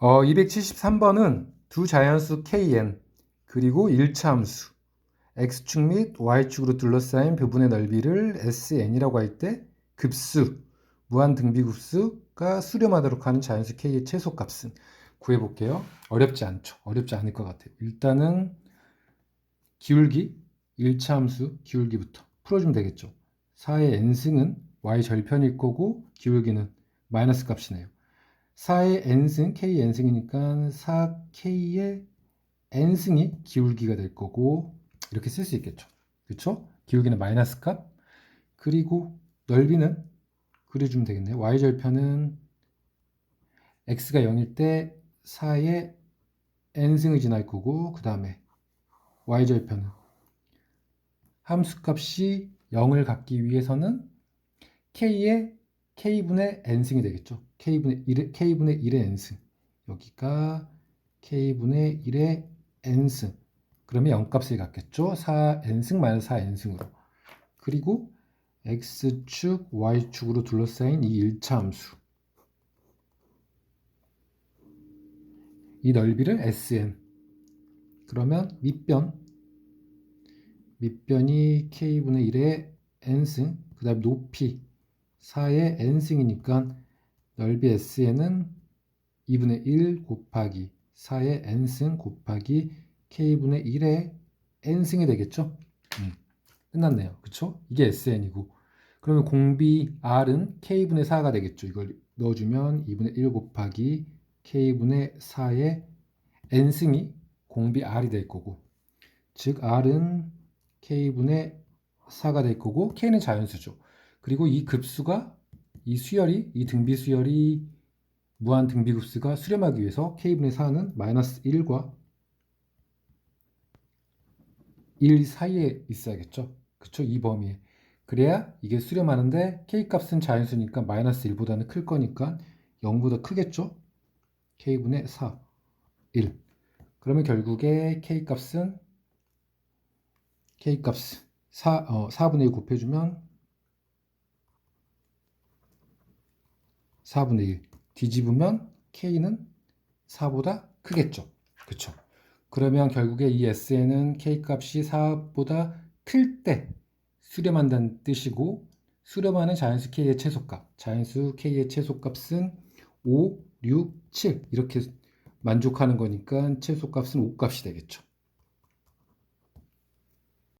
어, 273번은 두 자연수 kn 그리고 1차 함수 x축 및 y축으로 둘러싸인 부분의 넓이를 sn이라고 할 때 급수 무한 등비급수가 수렴하도록 하는 자연수 k의 최소값은 구해볼게요. 어렵지 않죠. 어렵지 않을 것 같아요. 일단은 기울기 1차 함수 기울기부터 풀어주면 되겠죠. 4의 n승은 y 절편일 거고 기울기는 마이너스 값이네요. 4의 n승, k n승이니까 4k의 n승이 기울기가 될 거고 이렇게 쓸 수 있겠죠. 그렇죠? 기울기는 마이너스 값 그리고 넓이는 그려주면 되겠네요. y 절편은 x가 0일 때 4의 n승을 지날 거고 그 다음에 y 절편은 함수 값이 0을 갖기 위해서는 k의 k분의 n승이 되겠죠. K분의 1의, k분의 1의 n승. 여기가 k분의 1의 n승. 그러면 0값을 갖겠죠. 4n승 마이너스 4n승으로. 그리고 x축, y축으로 둘러싸인 이 1차 함수. 이 넓이를 sn. 그러면 밑변. 밑변이 k분의 1의 n승. 그 다음 높이 4의 n승이니까 넓이 sn은 2분의 1 곱하기 4의 n승 곱하기 k분의 1의 n승이 되겠죠? 음, 끝났네요. 그쵸? 이게 sn이고 그러면 공비 r은 k분의 4가 되겠죠. 이걸 넣어주면 2분의 1 곱하기 k분의 4의 n승이 공비 r이 될 거고 즉 r은 k분의 4가 될 거고 k는 자연수죠. 그리고 이 급수가 이 수열이 이 등비 수열이 무한 등비 급수가 수렴하기 위해서 k분의 4는 마이너스 1과 1 사이에 있어야겠죠. 그쵸? 이 범위에. 그래야 이게 수렴하는데 k 값은 자연수니까 마이너스 1보다는 클 거니까 0보다 크겠죠? k분의 4, 1. 그러면 결국에 k 값은 k 값 4, 어, 4분의 1 곱해주면 4분의 1 뒤집으면 k는 4보다 크겠죠. 그쵸? 그러면 결국에 이 SN은 k 값이 4보다 클 때 수렴한다는 뜻이고 수렴하는 자연수 k의 최소값, 자연수 k의 최소값은 5, 6, 7 이렇게 만족하는 거니까 최소값은 5값이 되겠죠.